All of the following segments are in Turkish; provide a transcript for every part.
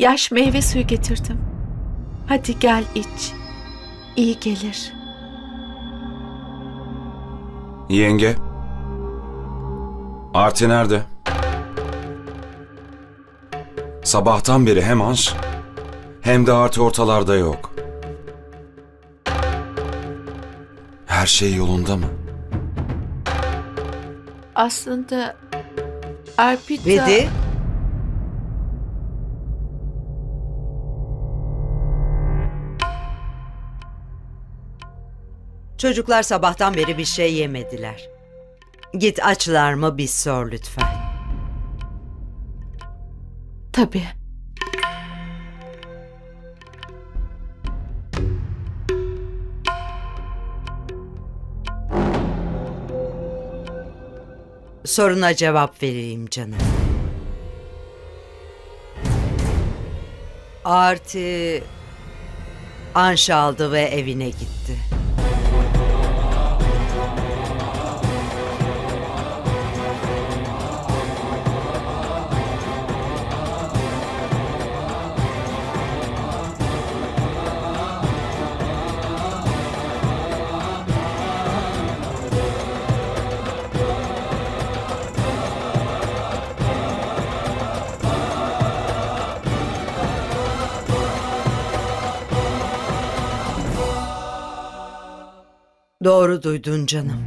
Yaş meyve suyu getirdim. Hadi gel iç. İyi gelir. Yenge. Arti nerede? Sabahtan beri hem Anş hem de Arti ortalarda yok. Her şey yolunda mı? Aslında Arpita... Vedi, Çocuklar sabahtan beri bir şey yemediler. Git açlar mı bir sor lütfen. Tabii. Soruna cevap vereyim canım. Arti Anş aldı ve evine gitti. Doğru duydun canım.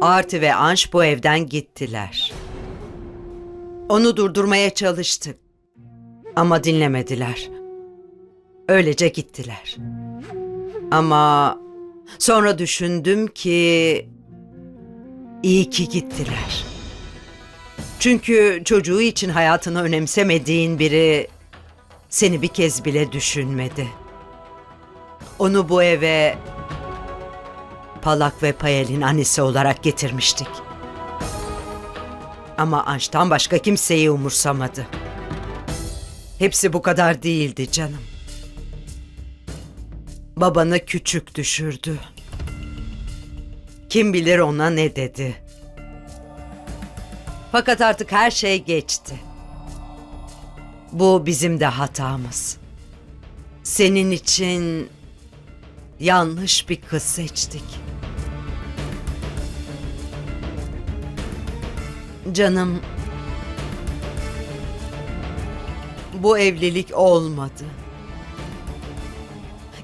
Arti ve Anş bu evden gittiler. Onu durdurmaya çalıştık. Ama dinlemediler. Öylece gittiler. Ama sonra düşündüm ki iyi ki gittiler. Çünkü çocuğu için hayatını önemsemediğin biri seni bir kez bile düşünmedi. Onu bu eve Palak ve Payel'in annesi olarak getirmiştik. Ama Anş'tan başka kimseyi umursamadı. Hepsi bu kadar değildi canım. Babanı küçük düşürdü. Kim bilir ona ne dedi. Fakat artık her şey geçti. Bu bizim de hatamız. Senin için yanlış bir kız seçtik. Canım, bu evlilik olmadı.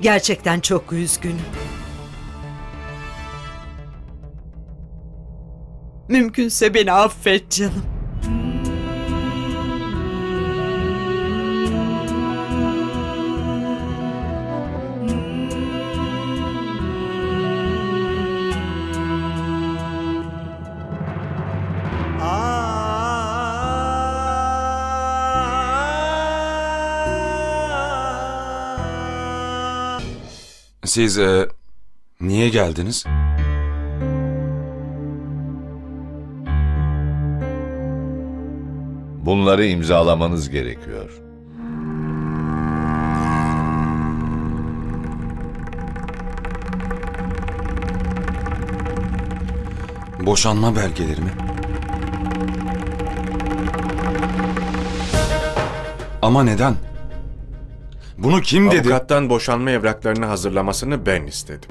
Gerçekten çok üzgünüm. Mümkünse beni affet canım. Siz e, niye geldiniz? Bunları imzalamanız gerekiyor. Boşanma belgeleri mi? Ama neden? Bunu kim dedi? Avukattan boşanma evraklarını hazırlamasını ben istedim.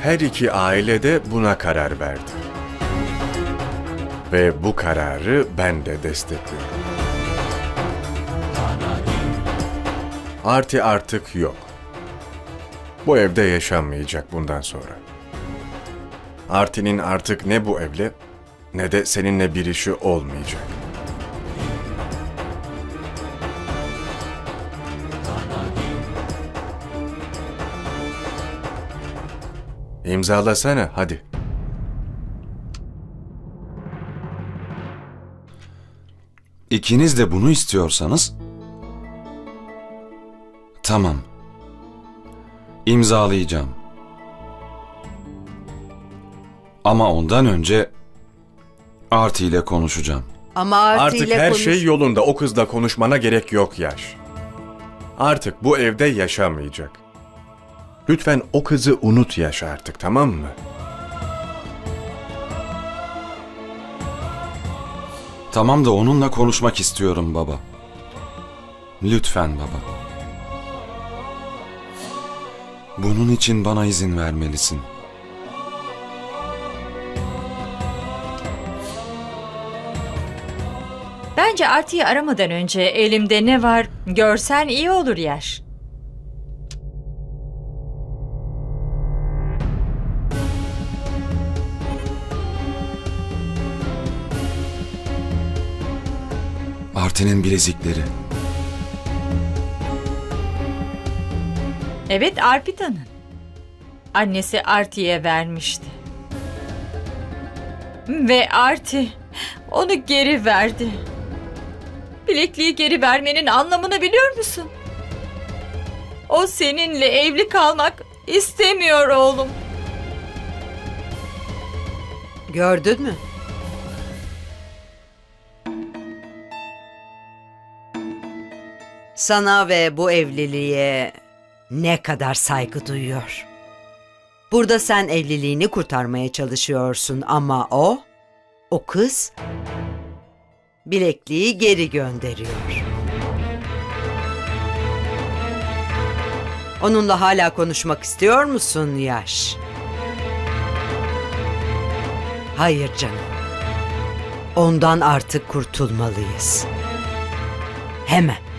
Her iki aile de buna karar verdi. Ve bu kararı ben de destekliyorum. Arti artık yok. Bu evde yaşanmayacak bundan sonra. Arti'nin artık ne bu evle ne de seninle bir işi olmayacak. İmzalasana hadi. İkiniz de bunu istiyorsanız tamam. İmzalayacağım. Ama ondan önce Arti ile konuşacağım. Ama Arti Artık ile her konuş- şey yolunda. O kızla konuşmana gerek yok Yaş. Artık bu evde yaşamayacak. Lütfen o kızı unut Yaş artık tamam mı? Tamam da onunla konuşmak istiyorum baba. Lütfen baba. Bunun için bana izin vermelisin. Bence Arti'yi aramadan önce elimde ne var görsen iyi olur Yaş. Artin'in bilezikleri. Evet Arpita'nın. Annesi Arti'ye vermişti. Ve Arti onu geri verdi. Bilekliği geri vermenin anlamını biliyor musun? O seninle evli kalmak istemiyor oğlum. Gördün mü? Sana ve bu evliliğe ne kadar saygı duyuyor. Burada sen evliliğini kurtarmaya çalışıyorsun ama o, o kız bilekliği geri gönderiyor. Onunla hala konuşmak istiyor musun Yaş? Hayır canım. Ondan artık kurtulmalıyız. Hemen.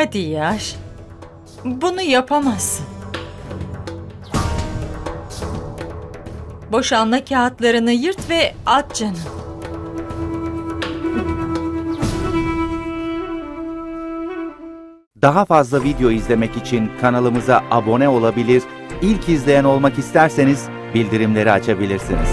Hadi Yaş. Bunu yapamazsın. Boşanma kağıtlarını yırt ve at canım. Daha fazla video izlemek için kanalımıza abone olabilir, ilk izleyen olmak isterseniz bildirimleri açabilirsiniz.